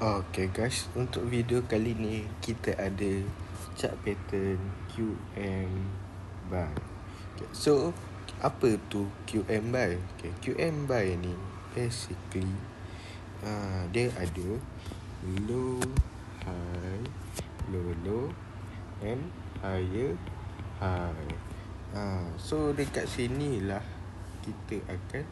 Okay guys, untuk video kali ni kita ada chart pattern QM buy. Okay, so apa tu QM buy? Okay, QM buy ni basically uh, dia ada low high low low and higher high. Uh, so dekat sini lah kita akan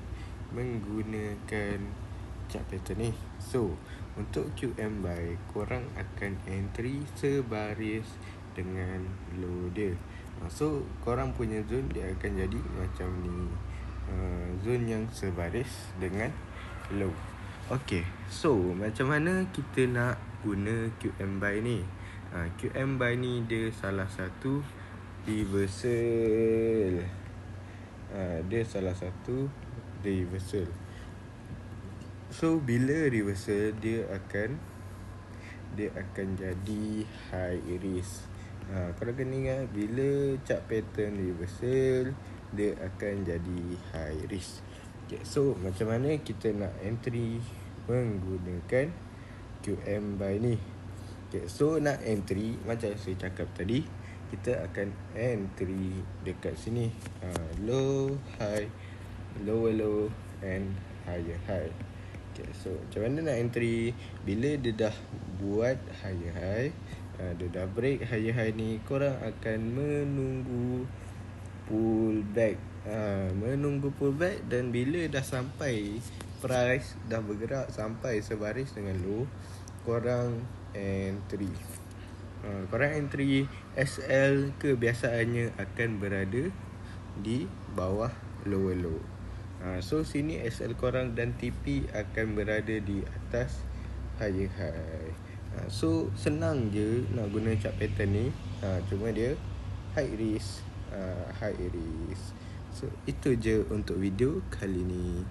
menggunakan chart pattern ni. So untuk QM buy korang akan entry sebaris dengan low dia. Ha, so korang punya zone dia akan jadi macam ni. Uh, zone yang sebaris dengan low. Okay, so macam mana kita nak guna QM buy ni? Ha, QM buy ni dia salah satu reversal. Dia salah satu reversal So bila reversal dia akan dia akan jadi high risk. Ha, kalau kena ingat bila chart pattern reversal dia akan jadi high risk. Okay, so macam mana kita nak entry menggunakan QM buy ni? Okay, so nak entry macam saya cakap tadi kita akan entry dekat sini uh, low high low low and higher high Okay, so macam mana nak entry? Bila dia dah buat higher high uh, Dia dah break higher high ni Korang akan menunggu pull back uh, Menunggu pull back Dan bila dah sampai Price dah bergerak sampai sebaris dengan low Korang entry. Uh, Korang entry SL kebiasaannya akan berada Di bawah lower low Ha, so sini SL korang dan TP akan berada di atas higher high. Ha, so senang je nak guna chart pattern ni. Ha, cuma dia high risk, uh, high risk. So itu je untuk video kali ni.